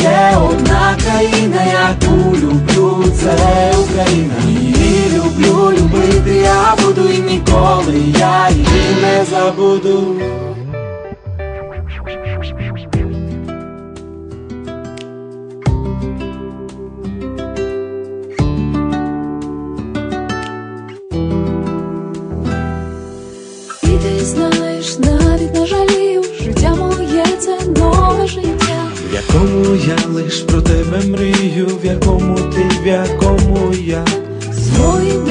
Є я буду і ніколи я її не забуду. І ти знаєш, навіть жалію, життя моє це нове життя. В якому я лиш про тебе мрію, в якому ти, в якому я. Свої